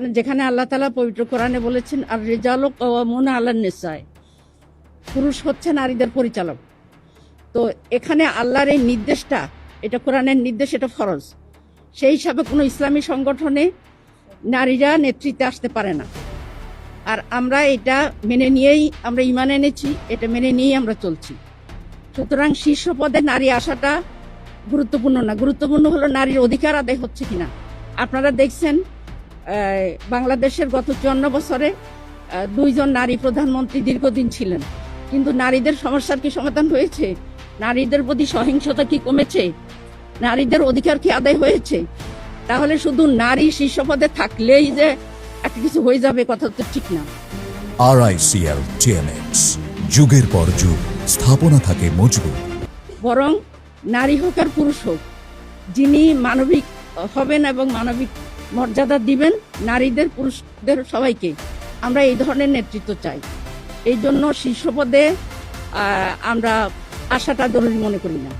মানে যেখানে আল্লাহ তালা পবিত্র কোরআনে বলেছেন, আর রেজাল মন আল্লাহ নেশায় পুরুষ হচ্ছে নারীদের পরিচালক। তো এখানে আল্লাহর এই নির্দেশটা, এটা কোরআনের নির্দেশ, এটা ফরজ। সেই হিসাবে কোনো ইসলামী সংগঠনে নারীরা নেতৃত্বে আসতে পারে না। আর আমরা এটা মেনে নিয়েই আমরা ইমান এনেছি, এটা মেনে নিয়েই আমরা চলছি। সুতরাং শীর্ষ পদে নারী আসাটা গুরুত্বপূর্ণ না। গুরুত্বপূর্ণ হলো নারীর অধিকার আদায় হচ্ছে কিনা। আপনারা দেখছেন বাংলাদেশের গত চুয়ান্ন বছরে দুইজন নারী প্রধানমন্ত্রী দীর্ঘদিন ছিলেন। কিন্তু নারীদের সমস্যার কি সমাধান হয়েছে? নারীদের প্রতি সহিংসতা কি কমেছে? নারীদের অধিকার কি আদায় হয়েছে? তাহলে শুধু নারী শীর্ষ পদে থাকলেই যে একটা কিছু হয়ে যাবে কথা তো ঠিক না। আরআইসিএল টিএমএক্স যুগের পর যুগ স্থাপনা থাকে মজবুত। বরং নারী হোক আর পুরুষ হোক যিনি মানবিক হবেন এবং মানবিক মর্যাদা দিবেন নারীদের, পুরুষদের সবাইকে। আমরা এই ধরনের নেতৃত্ব চাই। এই জন্য শীর্ষ পদে আমরা আশাটা জরুরি মনে করি না।